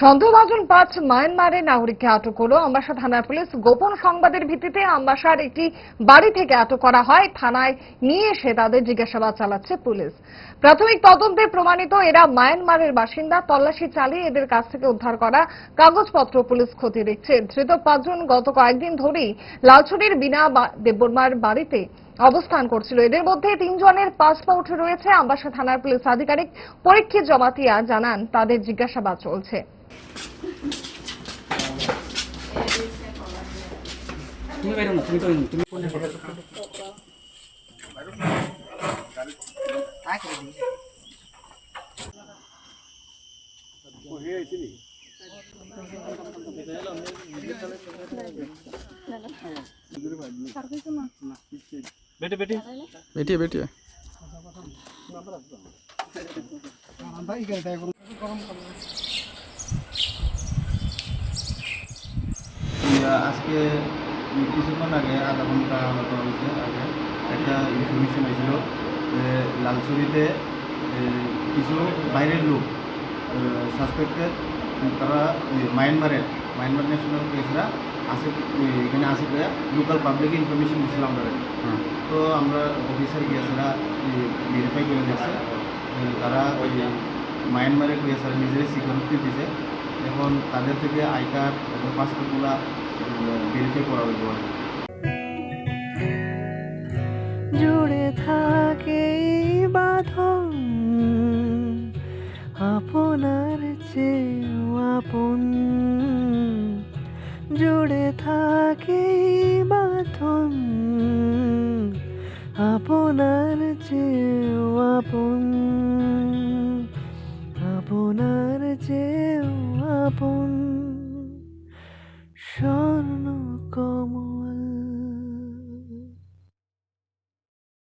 সন্দেহভাজন পাঁচ মায়ানমারের নাগরিককে আটক করল আমবাসা থানার পুলিশ গোপন সংবাদের ভিত্তিতে আমবাসার একটি বাড়ি থেকে আটক করা হয়। থানায় নিয়ে এসে তাদের জিজ্ঞাসাবাদ চালাচ্ছে পুলিশ। প্রাথমিক তদন্তে প্রমাণিত এরা মায়ানমারের বাসিন্দা। তল্লাশি চালিয়ে এদের কাছ থেকে উদ্ধার করা কাগজপত্র পুলিশ খতিয়ে দেখছে। ধৃত পাঁচজন গত কয়েকদিন ধরেই লালছড়ির বিনা দেববর্মার বাড়িতে অবস্থান করছিল। এদের মধ্যে তিনজনের পাসপোর্ট রয়েছে। আমবাসা থানার পুলিশ আধিকারিক পরীক্ষিত জমাতিয়া জানান, তাদের জিজ্ঞাসাবাদ চলছে। তুমি বাইরে না তুমি তো তুমি বেটিয়ে। বেটিয়ে ইয়া, আজকে কিছুক্ষণ আগে আধা ঘণ্টা মতো হয়েছে আগে একটা ইনফরমেশন হয়েছিল যে লালচুরিতে কিছু বাইরের লোক সাসপেক্টেড তারা মায়ানমারের মায়ানমার ন্যাশনাল পুলিশরা আসে এখানে আসে লোকাল পাবলিক ইনফরমেশন দিয়েছিল আমরা তো আমরা অফিসার গিয়েছিলা ভেরিফাই করে দেখছে তারা ওই মায়ানমারে গিয়েছিলা নিজের সিকিউরিটি দিছে এখন তাদের থেকে আই কার্ড পাসপোর্টগুলো ভেরিফাই করা হইব আর কি। জুড়ে থাকে বাঁধন, আপনার চেয়েও আপন। জুড়ে থাকে বাঁধন, আপনার চেয়েও আপন। আপনার চেয়েও আপন। Yo no como